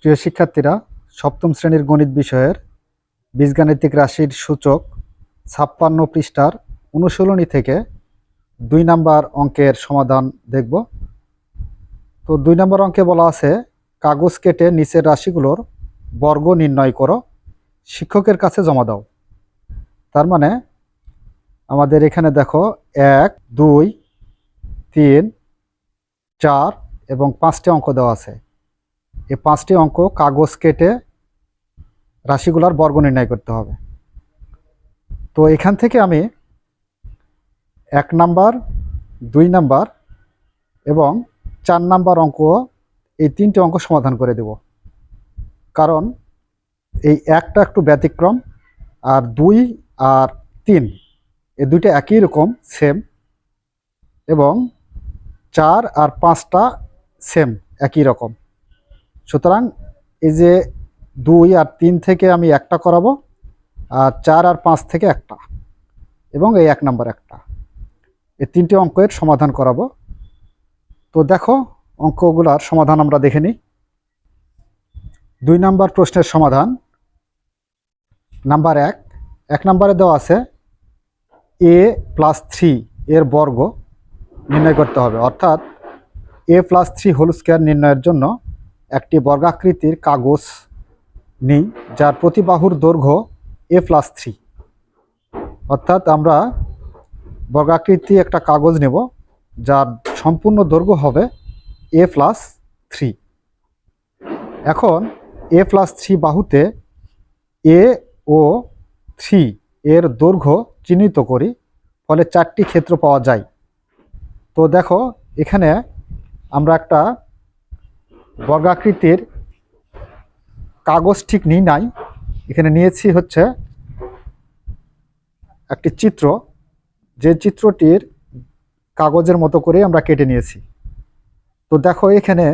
প্রিয় শিক্ষার্থীরা, সপ্তম শ্রেণির গণিত বিষয়ের বীজগাণিতিক রাশির সূচক ছাপ্পান্ন পৃষ্ঠার অনুশীলনী থেকে দুই নাম্বার অঙ্কের সমাধান দেখব। তো দুই নম্বর অঙ্কে বলা আছে, কাগজ কেটে নিচের রাশিগুলোর বর্গ নির্ণয় করো, শিক্ষকের কাছে জমা দাও। তার মানে আমাদের এখানে দেখো, এক, দুই, তিন, চার এবং পাঁচটি অঙ্ক দেওয়া আছে। এই পাঁচটি অঙ্ক কাগজ কেটে রাশিগুলার বর্গ নির্ণয় করতে হবে। তো এখান থেকে আমি এক নাম্বার, দুই নাম্বার এবং চার নাম্বার অঙ্ক এই তিনটে অঙ্ক সমাধান করে দেব। কারণ এই একটা একটু ব্যতিক্রম আর দুই আর তিন এই দুইটা একই রকম সেম এবং চার আর পাঁচটা সেম একই রকম। সুতরাং এই যে দুই আর তিন থেকে আমি একটা করাবো, আর চার আর পাঁচ থেকে একটা, এবং এই এক নাম্বার একটা। এই তিনটে অঙ্কের সমাধান করাবো। তো দেখো, অঙ্কগুলার সমাধান আমরা দেখে নিই। দুই নাম্বার প্রশ্নের সমাধান। নাম্বার এক এক নাম্বারে দেওয়া আছে, এ প্লাস থ্রি এর বর্গ নির্ণয় করতে হবে। অর্থাৎ A plus three whole square নির্ণয়ের জন্য একটি বর্গাকৃতির কাগজ নিই, যার প্রতিবাহুর দৈর্ঘ্য এ প্লাস থ্রি অর্থাৎ আমরা বর্গাকৃতি একটা কাগজ নেব, যার সম্পূর্ণ দৈর্ঘ্য হবে এ প্লাস থ্রি এখন এ প্লাস থ্রি বাহুতে এ ও থ্রি এর দৈর্ঘ্য চিহ্নিত করি, ফলে চারটি ক্ষেত্র পাওয়া যায়। তো দেখো, এখানে আমরা একটা বর্গাকৃতির কাগজ ঠিক নিই, নাই। এখানে নিয়েছি হচ্ছে একটি চিত্র। যে চিত্রটির কাগজের মতো করে আমরা কেটে নিয়েছি। তো দেখো এখানে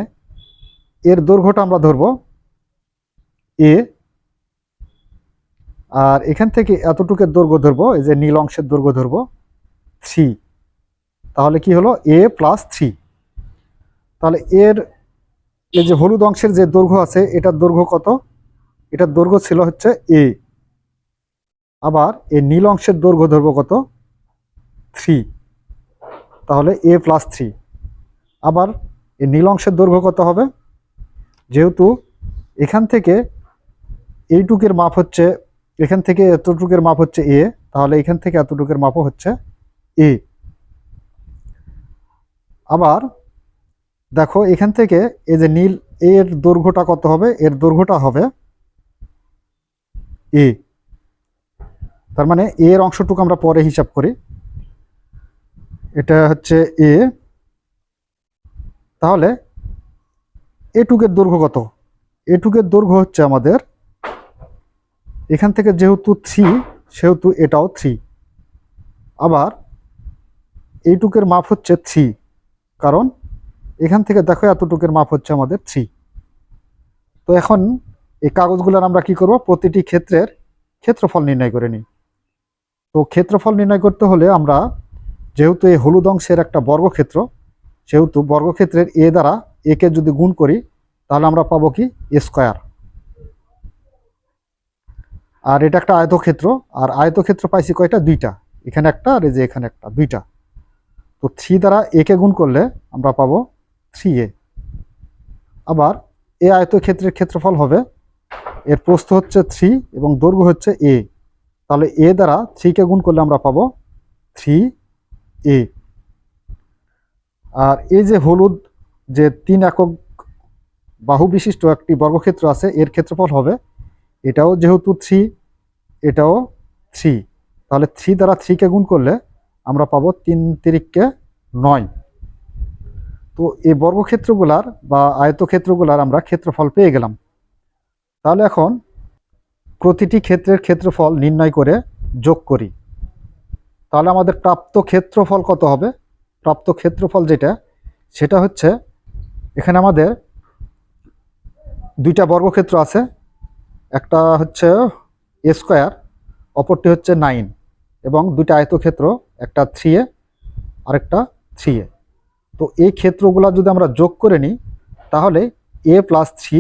এর দৈর্ঘ্যটা আমরা ধরব এ। আর এখান থেকে এতটুকের দৈর্ঘ্য ধরবো, এই যে নীল অংশের দৈর্ঘ্য ধরবো, থ্রি। তাহলে কি হলো? A plus three. তাহলে এর এই যে হলুদ অংশের যে দৈর্ঘ্য আছে, এটার দৈর্ঘ্য কত? এটার দৈর্ঘ্য ছিল হচ্ছে এ আবার এই নীল অংশের দৈর্ঘ্য ধরবো কত? থ্রি তাহলে এ প্লাস থ্রি আবার এই নীল অংশের দৈর্ঘ্য কত হবে? যেহেতু এখান থেকে এইটুকের মাপ হচ্ছে, এখান থেকে এতটুকের মাপ হচ্ছে এ তাহলে এখান থেকে এতটুকের মাপও হচ্ছে এ আবার দেখো, এখান থেকে এই যে নীল, এর দৈর্ঘ্যটা কত হবে? এর দৈর্ঘ্যটা হবে এ। তার মানে এর অংশটুকু আমরা পরে হিসাব করি। এটা হচ্ছে এ। তাহলে এটুকের দৈর্ঘ্য কত? এটুকের দৈর্ঘ্য হচ্ছে আমাদের এখান থেকে যেহেতু থ্রি সেহেতু এটাও থ্রি আবার এইটুকের মাপ হচ্ছে থ্রি কারণ এখান থেকে দেখো এতটুকের মাপ হচ্ছে আমাদের থ্রি তো এখন এই কাগজগুলোর আমরা কি করব? প্রতিটি ক্ষেত্রের ক্ষেত্রফল নির্ণয় করে নিই। তো ক্ষেত্রফল নির্ণয় করতে হলে আমরা যেহেতু এই হলুদ অংশের একটা বর্গক্ষেত্র, সেহেতু বর্গক্ষেত্রের এ দ্বারা একে যদি গুণ করি, তাহলে আমরা পাবো কি? স্কোয়ার আর এটা একটা আয়তক্ষেত্র, আর আয়তক্ষেত্র পাইছি কয়টা? দুইটা। এখানে একটা আর এই যে এখানে একটা, দুইটা। তো থ্রি দ্বারা একে গুণ করলে আমরা পাবো থ্রি এ আবার এ আয়তক্ষেত্রের ক্ষেত্রফল হবে, এর প্রস্থ হচ্ছে থ্রি এবং দৈর্ঘ্য হচ্ছে এ। তাহলে এ দ্বারা থ্রিকে গুণ করলে আমরা পাবো থ্রি এ আর এই যে হলুদ যে তিন একক বাহু বিশিষ্ট একটি বর্গক্ষেত্র আছে, এর ক্ষেত্রফল হবে, এটাও যেহেতু থ্রি, এটাও থ্রি। তাহলে থ্রি দ্বারা থ্রিকে গুণ করলে আমরা পাবো তিন তিরিককে নয়। তো এই বর্গক্ষেত্রগুলার বা আয়তক্ষেত্রগুলার আমরা ক্ষেত্রফল পেয়ে গেলাম। তাহলে এখন প্রতিটি ক্ষেত্রের ক্ষেত্রফল নির্ণয় করে যোগ করি। তাহলে আমাদের প্রাপ্ত ক্ষেত্রফল কত হবে? প্রাপ্ত ক্ষেত্রফল যেটা, সেটা হচ্ছে এখানে আমাদের দুইটা বর্গক্ষেত্র আছে। একটা হচ্ছে এ স্কোয়ার, অপরটি হচ্ছে নাইন এবং দুইটা আয়তক্ষেত্র, একটা থ্রি এ, আরেকটা থ্রি এ। তো এই ক্ষেত্রগুলো যদি আমরা যোগ করে নিই, তাহলে এ প্লাস থ্রি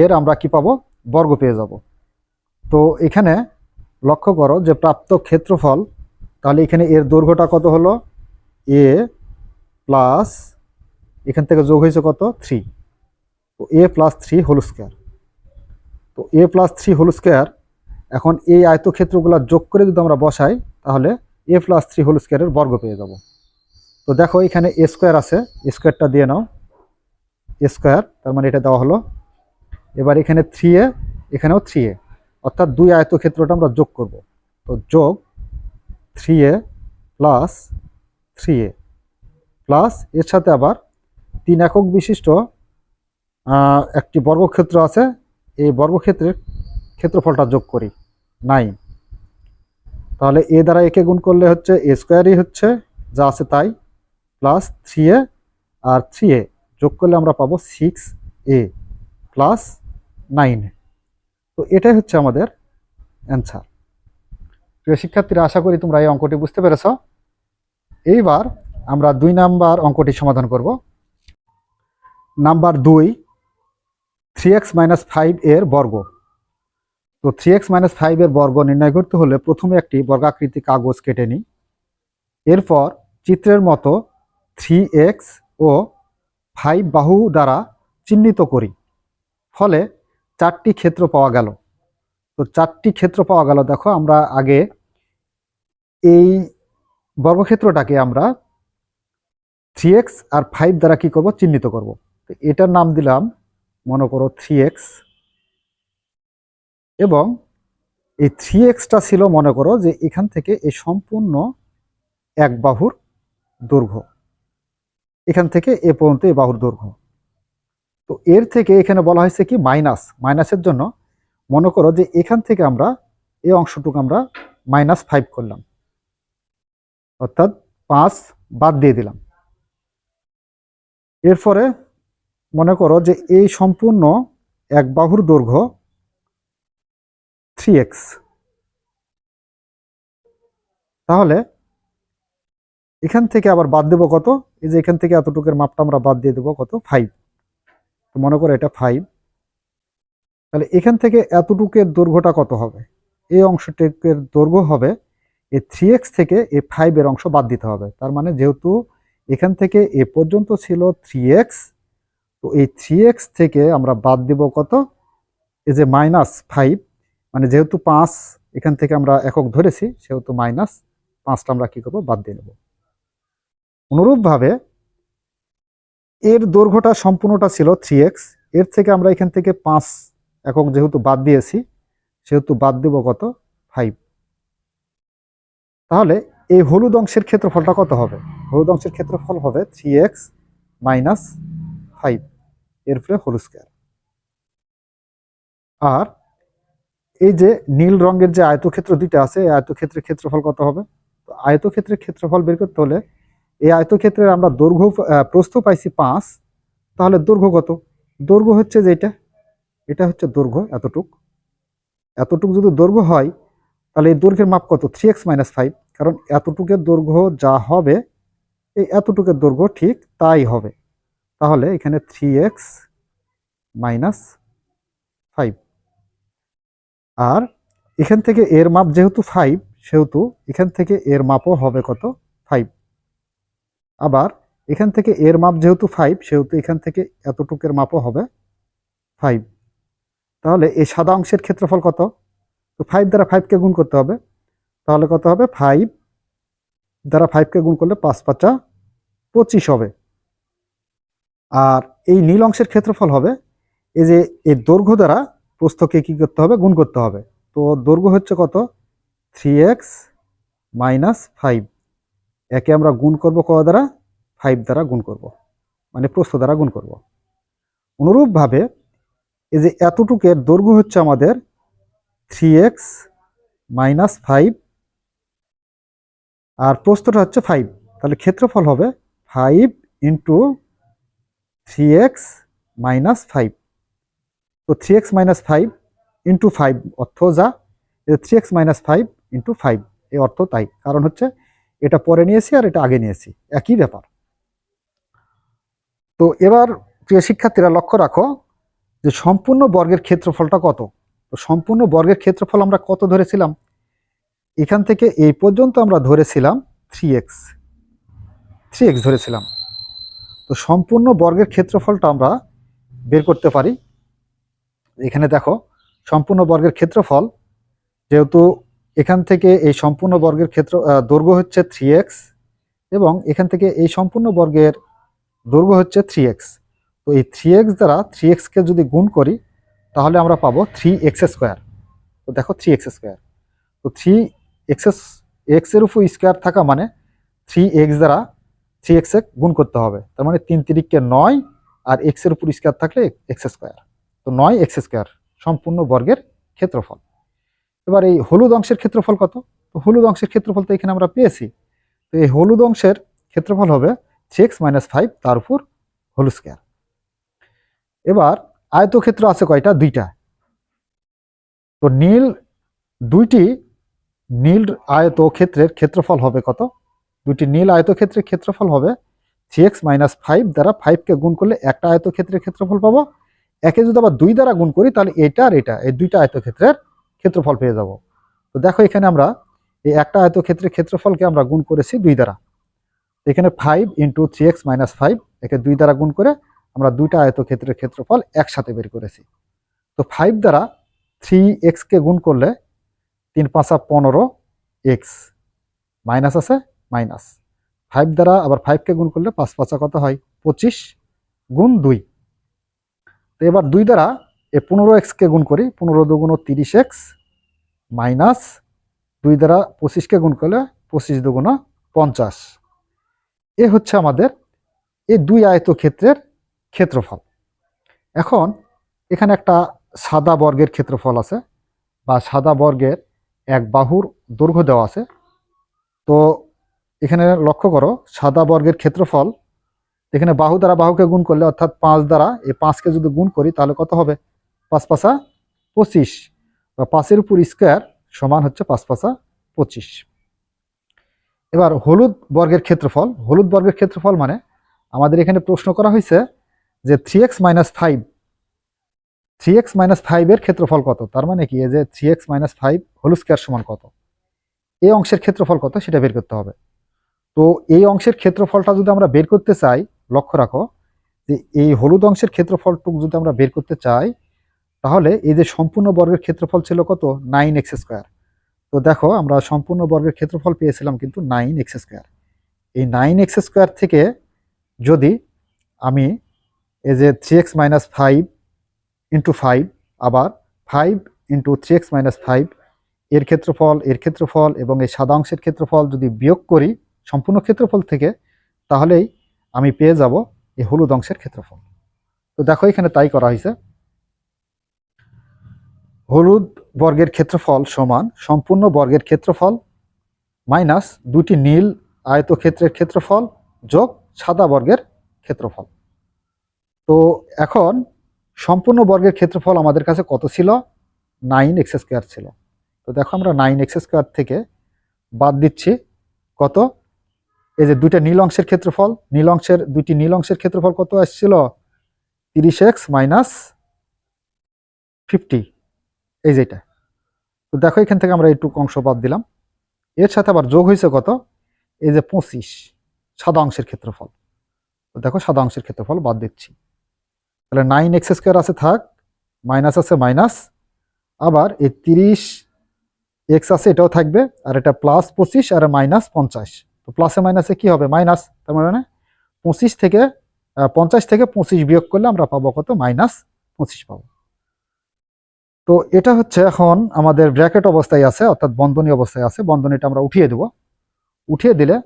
এর আমরা কি পাবো? বর্গ পেয়ে যাব। তো এখানে লক্ষ্য করো যে প্রাপ্ত ক্ষেত্রফল, তাহলে এখানে এর দৈর্ঘ্যটা কত হলো? এ প্লাস এখান থেকে যোগ হয়েছে কত? থ্রি তো A plus three whole square তো A plus three whole square এখন এই আয়তক্ষেত্রগুলো যোগ করে যদি আমরা বসাই, তাহলে এ প্লাস থ্রি হোল স্কোয়ারের বর্গ পেয়ে যাব। তো দেখো এখানে স্কোয়ার আছে স্কোয়ারটা দিয়ে নাও। স্কোয়ার তার মানে এটা দেওয়া হলো। এবার এখানে থ্রি এ এখানেও থ্রি এ অর্থাৎ দুই আয়তক্ষেত্রটা আমরা যোগ করব। তো যোগ three A plus three A plus এর সাথে আবার তিন একক বিশিষ্ট একটি বর্গক্ষেত্র আছে। এই বর্গক্ষেত্রের ক্ষেত্রফলটা যোগ করি নাইন তাহলে এ দ্বারা একে গুণ করলে হচ্ছে এ স্কোয়ারই হচ্ছে, যা আছে তাই। প্লাস থ্রি এ আর থ্রি এ যোগ করলে আমরা পাবো সিক্স এ প্লাস নাইন তো এটাই হচ্ছে আমাদের অ্যান্সার প্রিয় শিক্ষার্থীরা, আশা করি তোমরা এই অঙ্কটি বুঝতে পেরেছ। এইবার আমরা দুই নাম্বার অঙ্কটি সমাধান করব। নাম্বার দুই থ্রি এক্স মাইনাস ফাইভ এর বর্গ। তো থ্রি এক্স মাইনাস ফাইভ এর বর্গ নির্ণয় করতে হলে প্রথমে একটি বর্গাকৃতি কাগজ কেটে নিই। এরপর চিত্রের মতো থ্রি এক্স ও ফাইভ বাহু দ্বারা চিহ্নিত করি। ফলে চারটি ক্ষেত্র পাওয়া গেল। তো চারটি ক্ষেত্র পাওয়া গেল, দেখো আমরা আগে এই বর্গক্ষেত্রটাকে আমরা থ্রি এক্স আর ফাইভ দ্বারা কি করব? চিহ্নিত করব। তো এটার নাম দিলাম, মনে করো থ্রি এক্স। এবং এই থ্রি এক্সটা ছিল, মনে করো যে এখান থেকে এই সম্পূর্ণ এক বাহুর দৈর্ঘ্য। এখান থেকে এ পর্যন্ত এই বাহুর দৈর্ঘ্য। তো এর থেকে এখানে বলা হয়েছে কি মাইনাস। মাইনাসের জন্য মনে করো যে এখান থেকে আমরা এই অংশটুকু আমরা মাইনাস ফাইভ করলাম। অর্থাৎ পাঁচ বাদ দিয়ে দিলাম। এরপরে মনে করো যে এই সম্পূর্ণ এক বাহুর দৈর্ঘ্য থ্রি এক্স। তাহলে এখান থেকে আবার বাদ দেবো কত? এই যে এখান থেকে এতটুকের মাপটা আমরা বাদ দিয়ে দেবো কত? ফাইভ তো মনে করো এটা ফাইভ তাহলে এখান থেকে এতটুকের দৈর্ঘ্যটা কত হবে? এই অংশটুকের দৈর্ঘ্য হবে এই থ্রি এক্স থেকে এই ফাইভের অংশ বাদ দিতে হবে। তার মানে যেহেতু এখান থেকে এ পর্যন্ত ছিল থ্রি এক্স তো এই থ্রি এক্স থেকে আমরা বাদ দিব কত? এই যে মাইনাস ফাইভ মানে যেহেতু পাঁচ এখান থেকে আমরা একক ধরেছি, সেহেতু মাইনাস পাঁচটা আমরা কি করব? বাদ দিয়ে নেব অনুরূপভাবে এর দৈর্ঘ্যটা সম্পূর্ণটা ছিল থ্রি এক্সের থেকে আমরা এখান থেকে পাঁচ একক যেহেতু বাদ দিয়েছি, সেহেতু বাদ দেব কত? ফাইভ তাহলে এই হলুদ অংশের ক্ষেত্রফলটা কত হবে? হলুদ অংশের ক্ষেত্রফল হবে থ্রি এক্স মাইনাস ফাইভ এর ফলে হোল স্কোয়ার আর এই যে নীল রঙের যে আয়তক্ষেত্র দুইটা আছে, এই আয়তক্ষেত্রের ক্ষেত্রফল কত হবে? তো আয়তক্ষেত্রের ক্ষেত্রফল বের করতে হলে এই আয়তক্ষেত্রের আমরা দৈর্ঘ্য প্রস্থ পাইছি পাঁচ, তাহলে দৈর্ঘ্য কত? দৈর্ঘ্য হচ্ছে যেটা এটা হচ্ছে দৈর্ঘ্য এতটুক। এতটুক যদি দৈর্ঘ্য হয়, তাহলে এই দৈর্ঘ্যের মাপ কত? থ্রি এক্স মাইনাস ফাইভ কারণ এতটুকের দৈর্ঘ্য যা হবে, এই এতটুকের দৈর্ঘ্য ঠিক তাই হবে। তাহলে এখানে থ্রি এক্স মাইনাস ফাইভ আর এখান থেকে এর মাপ যেহেতু ফাইভ সেহেতু এখান থেকে এর মাপও হবে কত? আবার এখান থেকে এর মাপ যেহেতু ফাইভ সেহেতু এখান থেকে এতটুকের মাপও হবে ফাইভ তাহলে এই সাদা অংশের ক্ষেত্রফল কত? তো ফাইভ দ্বারা ফাইভকে গুণ করতে হবে। তাহলে কত হবে? ফাইভ দ্বারা ফাইভকে গুণ করলে পাঁচ পাঁচা পঁচিশ হবে। আর এই নীল অংশের ক্ষেত্রফল হবে এই যে এই দৈর্ঘ্য দ্বারা প্রস্থকে কী করতে হবে? গুণ করতে হবে। তো দৈর্ঘ্য হচ্ছে কত? থ্রি এক্স মাইনাস ফাইভ একে আমরা গুণ করব ক দ্বারা? ফাইভ দ্বারা গুণ করব। মানে প্রস্থ দ্বারা গুণ করব। অনুরূপভাবে এই যে এতটুকের দৈর্ঘ্য হচ্ছে আমাদের থ্রি এক্স মাইনাস ফাইভ আর প্রস্থটা হচ্ছে ফাইভ তাহলে ক্ষেত্রফল হবে five into three X minus five তো three X minus five into five অর্থ যা? Three X minus five into five এই অর্থ তাই। কারণ হচ্ছে এটা পরে নিয়েছি আর এটা আগে নিয়েছি। একই ব্যাপার। তো এবার প্রিয় শিক্ষার্থীরা লক্ষ্য রাখো যে সম্পূর্ণ বর্গের ক্ষেত্রফলটা কত? তো সম্পূর্ণ বর্গের ক্ষেত্রফল আমরা কত ধরেছিলাম? এখান থেকে এই পর্যন্ত আমরা ধরেছিলাম থ্রি এক্স থ্রি এক্স ধরেছিলাম। তো সম্পূর্ণ বর্গের ক্ষেত্রফলটা আমরা বের করতে পারি। এখানে দেখো, সম্পূর্ণ বর্গের ক্ষেত্রফল যেহেতু এখান থেকে এই সম্পূর্ণ বর্গের ক্ষেত্র দৈর্ঘ্য হচ্ছে থ্রি এক্স এবং এখান থেকে এই সম্পূর্ণ বর্গের দৈর্ঘ্য হচ্ছে থ্রি এক্স তো এই থ্রি এক্স দ্বারা থ্রি এক্সকে যদি গুণ করি, তাহলে আমরা পাবো থ্রি এক্স স্কোয়ার তো দেখো থ্রি এক্স স্কোয়ার তো থ্রি এক্স এক্সের উপর স্কোয়ার থাকা মানে থ্রি এক্স দ্বারা থ্রি এক্সে গুণ করতে হবে। তার মানে তিন তিরিককে নয় আর এক্সের উপর স্কোয়ার থাকলে এক্স স্কোয়ার তো নয় এক্স স্কোয়ার সম্পূর্ণ বর্গের ক্ষেত্রফল। এবার এই হলুদ অংশের ক্ষেত্রফল কত? তো হলুদ অংশের ক্ষেত্রফল তো এখানে আমরা পেয়েছি। তো এই হলুদ অংশের ক্ষেত্রফল হবে এক্স মাইনাস ফাইভ তার উপর হলুদ স্কোয়ার এবার আয়তক্ষেত্র আছে কয়টা? দুইটা। তো নীল দুইটি নীল আয়তক্ষেত্রের ক্ষেত্রফল হবে কত? দুইটি নীল আয়তক্ষেত্রের ক্ষেত্রফল হবে থ্রি এক্স মাইনাস ফাইভ দ্বারা ফাইভকে গুণ করলে একটা আয়তক্ষেত্রের ক্ষেত্রফল পাবো। একে যদি আবার দুই দ্বারা গুণ করি, তাহলে এটা আর এটা। এই দুইটা আয়তক্ষেত্রের ক্ষেত্রফল পেয়ে যাব। তো দেখো এখানে আমরা এই একটা আয়তক্ষেত্রের ক্ষেত্রফলকে আমরা গুণ করেছি দুই দ্বারা। এখানে five into three X minus five একে দুই দ্বারা গুণ করে আমরা দুইটা আয়তক্ষেত্রের ক্ষেত্রফল একসাথে বের করেছি। তো ফাইভ দ্বারা থ্রি এক্সকে গুণ করলে তিন পাঁচা পনেরো এক্স মাইনাস আছে মাইনাস ফাইভ দ্বারা আবার ফাইভকে গুণ করলে পাঁচ পাঁচা কত হয়? পঁচিশ গুণ দুই। তো এবার দুই দ্বারা এ পনেরো এক্সকে গুণ করি, পনেরো দুগুণ তিরিশ এক্স মাইনাস দুই দ্বারা পঁচিশকে গুণ করলে পঁচিশ দুগুণ পঞ্চাশ। এ হচ্ছে আমাদের এই দুই আয়তক্ষেত্রের ক্ষেত্রফল। এখন এখানে একটা সাদা বর্গের ক্ষেত্রফল আছে বা সাদা বর্গের এক বাহুর দৈর্ঘ্য দেওয়া আছে। তো এখানে লক্ষ্য করো, সাদা বর্গের ক্ষেত্রফল, এখানে বাহু দ্বারা বাহুকে গুণ করলে অর্থাৎ পাঁচ দ্বারা, এই পাঁচকে যদি গুণ করি তাহলে কত হবে? পাঁচ পাঁচা পঁচিশ। বা পাঁচের উপর স্কোয়ার সমান হচ্ছে পাঁচ পাঁচা পঁচিশ। এবার হলুদ বর্গের ক্ষেত্রফল, হলুদ বর্গের ক্ষেত্রফল মানে আমাদের এখানে প্রশ্ন করা হয়েছে যে three X minus five three X minus ফাইভের ক্ষেত্রফল কত? তার মানে কি? যে three X minus five whole square সমান কত? এই অংশের ক্ষেত্রফল কত? সেটা বের করতে হবে। তো এই অংশের ক্ষেত্রফলটা যদি আমরা বের করতে চাই, লক্ষ্য রাখো যে এই হলুদ অংশের ক্ষেত্রফলটুক যদি আমরা বের করতে চাই তাহলে এই যে সম্পূর্ণ বর্গের ক্ষেত্রফল ছিল কত? নাইন এক্স স্কোয়ার তো দেখো, আমরা সম্পূর্ণ বর্গের ক্ষেত্রফল পেয়েছিলাম কিন্তু নাইন এক্স স্কোয়ার এই নাইন এক্স স্কোয়ার থেকে যদি আমি এই যে three X minus five into five আবার five into three X minus five এর ক্ষেত্রফল এর ক্ষেত্রফল এবং এই সাদা অংশের ক্ষেত্রফল যদি বিয়োগ করি সম্পূর্ণ ক্ষেত্রফল থেকে, তাহলেই আমি পেয়ে যাব এই হলুদ অংশের ক্ষেত্রফল। তো দেখো, এখানে তাই করা হয়েছে। হলুদ বর্গের ক্ষেত্রফল সমান, সম্পূর্ণ বর্গের ক্ষেত্রফল মাইনাস দুটি নীল আয়তক্ষেত্রের ক্ষেত্রফল যোগ সাদা বর্গের ক্ষেত্রফল। তো এখন সম্পূর্ণ বর্গের ক্ষেত্রফল আমাদের কাছে কত ছিল? নাইন এক্স স্কোয়ার ছিল। তো দেখো আমরা নাইন এক্স স্কোয়ার থেকে বাদ দিচ্ছি। কত? এই যে দুইটা নীল অংশের ক্ষেত্রফল, নীল অংশের দুইটি নীল অংশের ক্ষেত্রফল কত আসছিল? তিরিশ এক্স মাইনাস ফিফটি। এই যেটা তো দেখো, এখান থেকে আমরা এইটুকু অংশ বাদ দিলাম। এর সাথে আবার যোগ হয়েছে কত? এই যে পঁচিশ, সাদা অংশের ক্ষেত্রফল। তো দেখো, সাদা অংশের ক্ষেত্রফল বাদ দিচ্ছি। তাহলে নাইন এক্স স্কোয়ার আছে, থাক মাইনাস আছে মাইনাস আবার এই তিরিশ এক্স আছে, এটাও থাকবে। আর এটা প্লাস পঁচিশ আর মাইনাস পঞ্চাশ। তো প্লাসে মাইনাসে কি হবে? মাইনাস তার মানে পঁচিশ থেকে পঞ্চাশ থেকে পঁচিশ বিয়োগ করলে আমরা পাবো কত? মাইনাস পঁচিশ পাবো। তো এটা হচ্ছে এখন আমাদের ব্র্যাকেট অবস্থায় আছে, অর্থাৎ বন্ধনী অবস্থায় আছে। বন্ধনীটা আমরা উঠিয়ে দেব। উঠিয়ে দিলে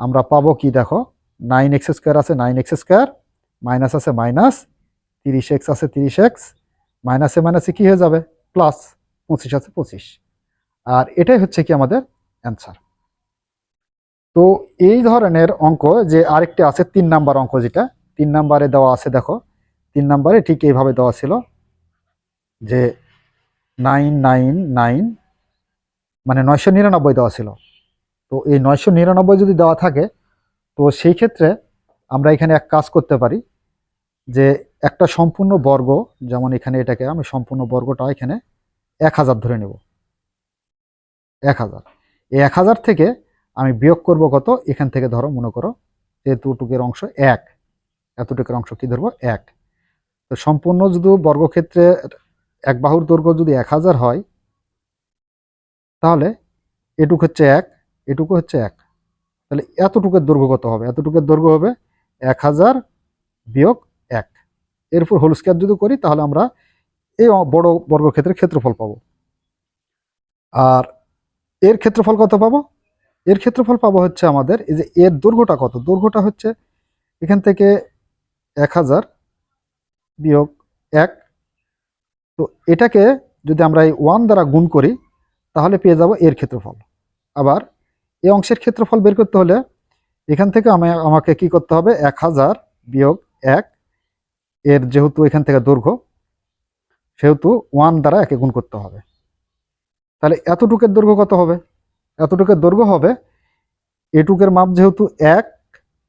আমরা পাবো কি দেখো? নাইন এক্স স্কোয়ার আছে নাইন এক্স স্কোয়ার মাইনাস আছে মাইনাস তিরিশ এক্স আছে তিরিশ এক্স মাইনাসে মাইনাসে কী হয়ে যাবে? প্লাস পঁচিশ আছে পঁচিশ। আর এটাই হচ্ছে কি আমাদের অ্যান্সার তো এই ধরনের অঙ্ক যে আরেকটি আছে, তিন নাম্বার অঙ্ক যেটা, তিন নাম্বারে দেওয়া আছে দেখো। তিন নাম্বারে ঠিক এইভাবে দেওয়া ছিল যে নাইন নাইন নাইন মানে নয়শো নিরানব্বই দেওয়া ছিল। তো এই নয়শো নিরানব্বই যদি দেওয়া থাকে, তো সেই ক্ষেত্রে আমরা এখানে এক কাজ করতে পারি, যে একটা সম্পূর্ণ বর্গ, যেমন এখানে এটাকে আমি সম্পূর্ণ বর্গটা এখানে এক হাজার ধরে নেব। এক হাজার। এই এক হাজার থেকে আমি বিয়োগ করব কত? এখান থেকে ধরো, মনে করো, এতটুকের অংশ এক। এতটুকের অংশ কি ধরবো? এক। তো সম্পূর্ণ যদি বর্গক্ষেত্রে এক বাহুর দৈর্ঘ্য যদি এক হাজার হয়, তাহলে এটুক হচ্ছে এক, এটুকু হচ্ছে এক। তাহলে এতটুকের দৈর্ঘ্য কত হবে? এতটুকের দৈর্ঘ্য হবে এক হাজার বিয়োগ এক। এরপর হোল স্কোয়ার যদি করি, তাহলে আমরা এই বড় বর্গক্ষেত্রের ক্ষেত্রফল পাবো। আর এর ক্ষেত্রফল কত পাবো? এর ক্ষেত্রফল পাবো হচ্ছে আমাদের, এই যে এর দৈর্ঘ্যটা কত? দৈর্ঘ্যটা হচ্ছে এখান থেকে এক হাজার বিয়োগ এক তো এটাকে যদি আমরা এই ওয়ান দ্বারা গুণ করি, তাহলে পেয়ে যাব এর ক্ষেত্রফল। আবার এই অংশের ক্ষেত্রফল বের করতে হলে এখান থেকে আমি, আমাকে কি করতে হবে? এক হাজার বিয়োগ এক এর যেহেতু এখান থেকে দৈর্ঘ্য, সেহেতু ওয়ান দ্বারা একে গুণ করতে হবে। তাহলে এতটুকের দৈর্ঘ্য কত হবে? এতটুকের দৈর্ঘ্য হবে এটুকের মাপ যেহেতু এক,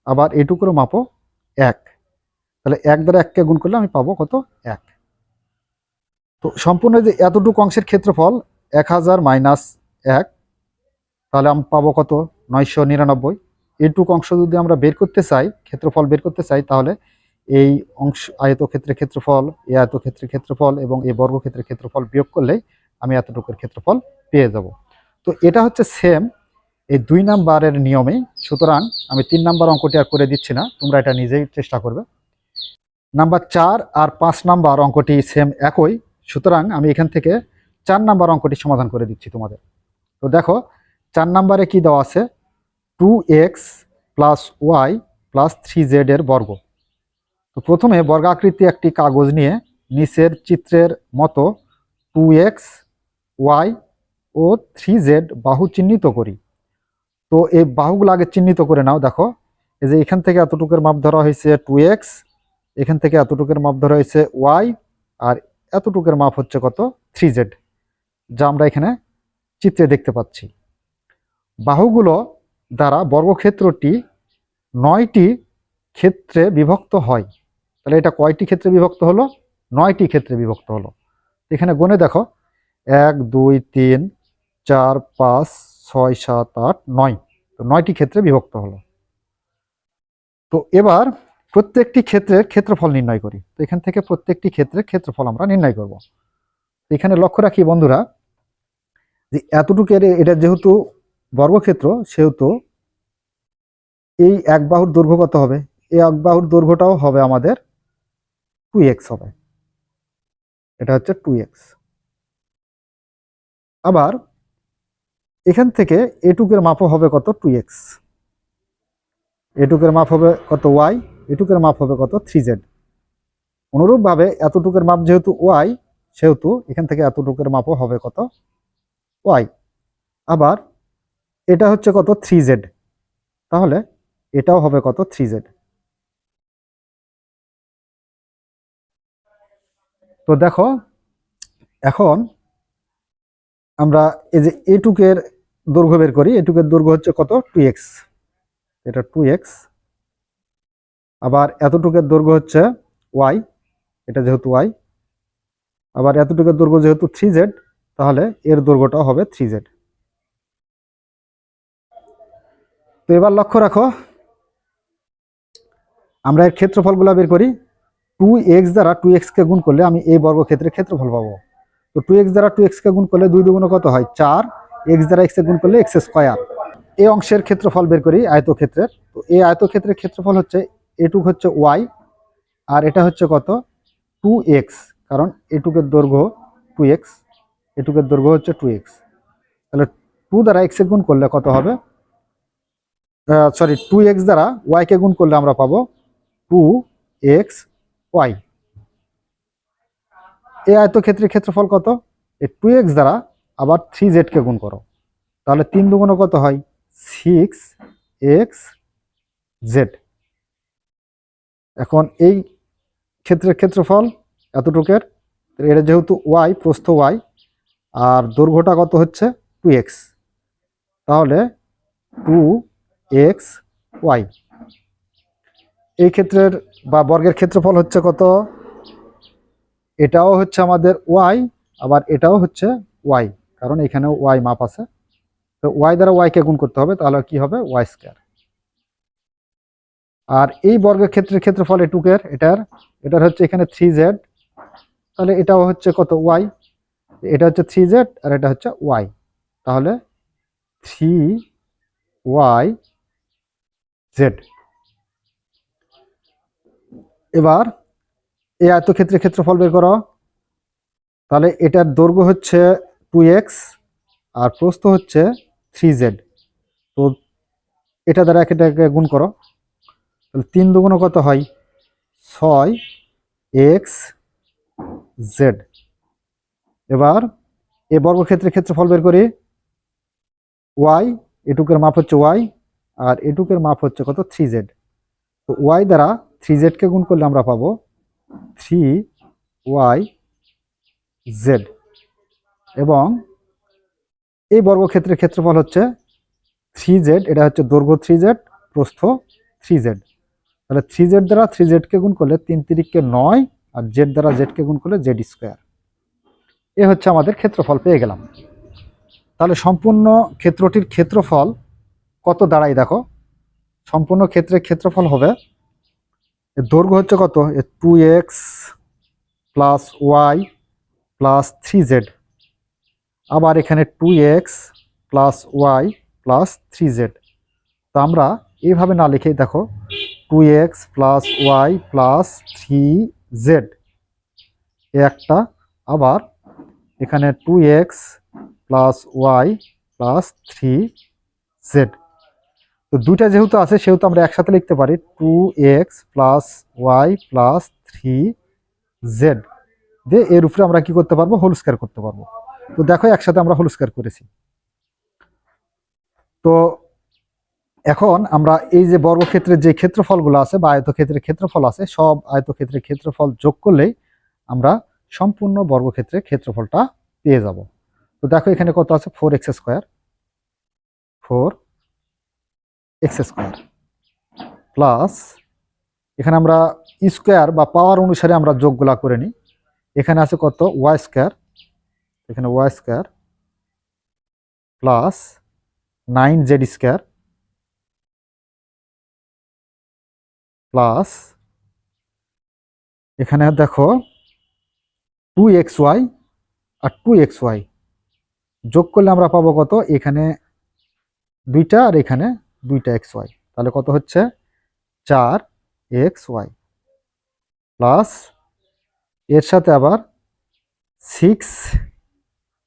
আবার এটুকুর মাপও এক। তাহলে এক দ্বারা এককে গুণ করলে আমি পাবো কত? এক। তো সম্পূর্ণ যে এতটুকু অংশের ক্ষেত্রফল এক হাজার মাইনাস এক, তাহলে আমি পাবো কত? নয়শো নিরানব্বই। এইটুকু অংশ যদি আমরা বের করতে চাই, ক্ষেত্রফল বের করতে চাই, তাহলে এই অংশ আয়তক্ষেত্রের ক্ষেত্রফল এই আয়তক্ষেত্রের ক্ষেত্রফল এবং এই বর্গক্ষেত্রের ক্ষেত্রফল বিয়োগ করলেই আমি এতটুকুর ক্ষেত্রফল পেয়ে যাব। তো এটা হচ্ছে সেম এই দুই নাম্বারের নিয়মে। সুতরাং আমি তিন নাম্বার অঙ্কটি আর করে দিচ্ছি না, তোমরা এটা নিজেই চেষ্টা করবে। নাম্বার চার আর পাঁচ নাম্বার অঙ্কটি সেম একই। সুতরাং আমি এখান থেকে চার নাম্বার অঙ্কটি সমাধান করে দিচ্ছি তোমাদের। তো দেখো, চার নাম্বারে কি দেওয়া আছে? Two X plus Y plus three Z এর বর্গ। তো প্রথমে বর্গাকৃতি একটি কাগজ নিয়ে নিচের চিত্রের মতো টু এক্স ওয়াই ও থ্রি জেড বাহু চিহ্নিত করি। তো এই বাহুগুলো আগে চিহ্নিত করে নাও। দেখো, এই যে এখান থেকে এতটুকুর মাপ ধরা হয়েছে টু এক্স এখান থেকে এতটুকুর মাপ ধরা হয়েছে ওয়াই আর এতটুকুর মাপ হচ্ছে কত? থ্রি জেড যা আমরা এখানে চিত্রে দেখতে পাচ্ছি। বাহুগুলো দ্বারা বর্গক্ষেত্রটি নয়টি ক্ষেত্রে বিভক্ত হয়। তাহলে এটা কয়টি ক্ষেত্রে বিভক্ত হলো? নয়টি ক্ষেত্রে বিভক্ত হলো। এখানে গণে দেখো, এক, দুই, তিন, চার, পাঁচ, ছয়, সাত, আট, নয়। তো নয়টি ক্ষেত্রে বিভক্ত হলো। তো এবার প্রত্যেকটি ক্ষেত্রের ক্ষেত্রফল নির্ণয় করি। তো এখান থেকে প্রত্যেকটি ক্ষেত্রের ক্ষেত্রফল আমরা নির্ণয় করব। এখানে লক্ষ্য রাখি বন্ধুরা, যে এতটুকু এটা যেহেতু বর্গক্ষেত্র, সেহেতু এই এক বাহুর দৈর্ঘ্য কত হবে? এই এক বাহুর দৈর্ঘ্যটাও হবে আমাদের টু এক্স হবে। এটা হচ্ছে টু এক্স আবার এখান থেকে এটুকের মাপও হবে কত টু এক্স এটুকের মাপ হবে কত ওয়াই এটুকের মাপ হবে কত? থ্রি জেড অনুরূপভাবে এতটুকের মাপ যেহেতু ওয়াই সেহেতু এখান থেকে এতটুকের মাপও হবে কত? ওয়াই আবার এটা হচ্ছে কত? থ্রি জেড তাহলে এটাও হবে কত? থ্রি জেড তো দেখো, এখন আমরা এই যে এটুকের দৈর্ঘ্য বের করি, এটুকের দৈর্ঘ্য হচ্ছে কত? টু এক্স এটা টু এক্স আবার এতটুকের দৈর্ঘ্য হচ্ছে ওয়াই এটা যেহেতু ওয়াই আবার এতটুকের দৈর্ঘ্য যেহেতু থ্রি জেড তাহলে এর দৈর্ঘ্যটাও হবে থ্রি জেড তো এবার লক্ষ্য রাখো, আমরা এর ক্ষেত্রফলগুলো বের করি। টু এক্স দ্বারা টু এক্সকে গুণ করলে আমি এই বর্গক্ষেত্রের ক্ষেত্রফল পাবো। তো টু এক্স দ্বারা টু এক্সকে গুণ করলে দুই দুগুণ কত হয়? চার। এক্স দ্বারা এক্সকে গুণ করলে এক্স স্কোয়ার এই অংশের ক্ষেত্রফল বের করি আয়তক্ষেত্রের। তো এই আয়তক্ষেত্রের ক্ষেত্রফল হচ্ছে এটুক হচ্ছে ওয়াই আর এটা হচ্ছে কত? টু এক্স, কারণ এটুকের দৈর্ঘ্য টু এক্স, এটুকের দৈর্ঘ্য হচ্ছে টু এক্স। তাহলে টু দ্বারা এক্সে গুণ করলে কত হবে? সরি টু এক্স দ্বারা ওয়াইকে গুণ করলে আমরা পাবো টু এক্স ওয়াই। এই আয়তক্ষেত্রের ক্ষেত্রফল কত? এই টু এক্স দ্বারা আবার থ্রি জেডকে গুণ করো। তাহলে তিন দুগুণ কত হয়? Six X Z. এখন এই ক্ষেত্রের ক্ষেত্রফল এতটুকের এটা যেহেতু ওয়াই প্রস্থ ওয়াই আর দৈর্ঘ্যটা কত হচ্ছে? টু এক্স তাহলে টু এক্স ওয়াই এই ক্ষেত্রের বা বর্গের ক্ষেত্রফল হচ্ছে কত? এটাও হচ্ছে আমাদের ওয়াই আবার এটাও হচ্ছে ওয়াই কারণ এখানেও ওয়াই মাপ আছে। তো ওয়াই দ্বারা ওয়াইকে গুণ করতে হবে, তাহলে কি হবে? ওয়াই স্কোয়ার আর এই বর্গের ক্ষেত্রের ক্ষেত্রফল এটুকের এটার এটার হচ্ছে এখানে থ্রি জেড তাহলে এটাও হচ্ছে কত? ওয়াই এটা হচ্ছে থ্রি জেড আর এটা হচ্ছে ওয়াই তাহলে থ্রি ওয়াই জেড এবার এই আয়তক্ষেত্রের ক্ষেত্রফল বের করো। তাহলে এটার দৈর্ঘ্য হচ্ছে টু এক্স আর প্রস্থ হচ্ছে থ্রি জেড তো এটা দ্বারা এটাকে গুণ করো। তাহলে তিন দুগুণ কত হয়? ছয় এক্স জেড। এবার এ বর্গক্ষেত্রের ক্ষেত্রফল বের করি। ওয়াই, এটুকের মাপ হচ্ছে ওয়াই, আর এটুকের মাপ হচ্ছে কত? Three Z. তো ওয়াই দ্বারা থ্রি জেডকে গুণ করলে আমরা পাবো থ্রি ওয়াই জেড। এবং এই বর্গক্ষেত্রের ক্ষেত্রফল হচ্ছে থ্রি জেড, এটা হচ্ছে দৈর্ঘ্য থ্রি জেড, প্রস্থ থ্রি জেড। তাহলে থ্রি জেড দ্বারা থ্রি জেডকে গুণ করলে তিন তিরিককে নয় আর জেড দ্বারা জেডকে গুণ করলে জেড স্কোয়ার এ হচ্ছে আমাদের ক্ষেত্রফল পেয়ে গেলাম। তাহলে সম্পূর্ণ ক্ষেত্রটির ক্ষেত্রফল কত দাঁড়ায় দেখো? সম্পূর্ণ ক্ষেত্রের ক্ষেত্রফল হবে, এর দৈর্ঘ্য হচ্ছে কত? Two X plus Y plus three Z আবার এখানে two X plus Y plus three Z তো আমরা এইভাবে না লিখেই দেখো two X plus Y plus three Z একটা, আবার এখানে two X plus Y plus three Z তো দুইটা যেহেতু আছে, সেহেতু আমরা একসাথে লিখতে পারি two X plus Y plus three Z দিয়ে এর উপরে আমরা কি করতে পারব? হোল স্কোয়ার করতে পারব। তো দেখো একসাথে আমরা হোল স্কোয়ার করেছি। তো এখন আমরা এই যে বর্গক্ষেত্রের যে ক্ষেত্রফলগুলো আছে বা আয়তক্ষেত্রের ক্ষেত্রফল আছে, সব আয়তক্ষেত্রের ক্ষেত্রফল যোগ করলেই আমরা সম্পূর্ণ বর্গক্ষেত্রের ক্ষেত্রফলটা পেয়ে যাব। তো দেখো এখানে কত আছে? Four X square four X square plus এখানে আমরা স্কোয়ার বা পাওয়ার অনুসারে আমরা যোগগুলা করে নিই। এখানে আছে কত? ওয়াই স্কোয়ার এখানে Y square plus nine Z square plus এখানে দেখো টু এক্স ওয়াই আর টু এক্স ওয়াই যোগ করলে আমরা পাবো কত? এখানে দুইটা আর এখানে দুইটা এক্স ওয়াই তাহলে কত হচ্ছে? চার এক্স ওয়াই প্লাস এর সাথে আবার সিক্স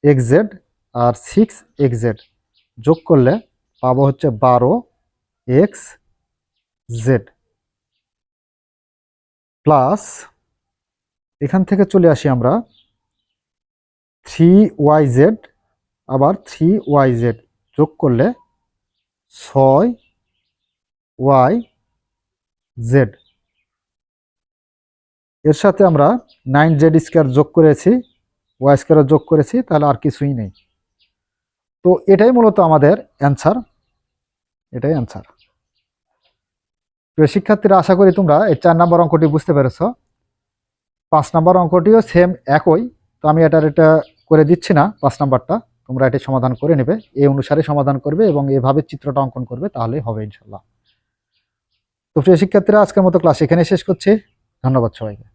এক্স জেড আর সিক্স এক্স জেড যোগ করলে পাবো হচ্ছে বারো এক্স জেড প্লাস এখান থেকে চলে আসি আমরা থ্রি ওয়াই জেড, আবার থ্রি ওয়াই জেড যোগ করলে ছয় ওয়াই জেড। এর সাথে আমরা নাইন জেড স্কোয়ার যোগ করেছি, ওয়াই স্কোয়ারও যোগ করেছি, তাহলে আর কিছুই নেই। তো এটাই মূলত আমাদের অ্যান্সার, এটাই অ্যান্সার। শিক্ষার্থীরা, আশা করি তোমরা এই চার নম্বর অঙ্কটি বুঝতে পেরেছ। পাঁচ নম্বর অঙ্কটিও সেম একই, তো আমি এটার এটা করে দিচ্ছি না, পাঁচ নাম্বারটা। তোমরা এটি সমাধান করে নেবে, এই অনুসারে সমাধান করবে এবং এভাবে চিত্রটা অঙ্কন করবে, তাহলে হবে ইনশাল্লাহ তো প্রিয় শিক্ষার্থীরা, আজকের মতো ক্লাস এখানে শেষ করছি। ধন্যবাদ সবাইকে।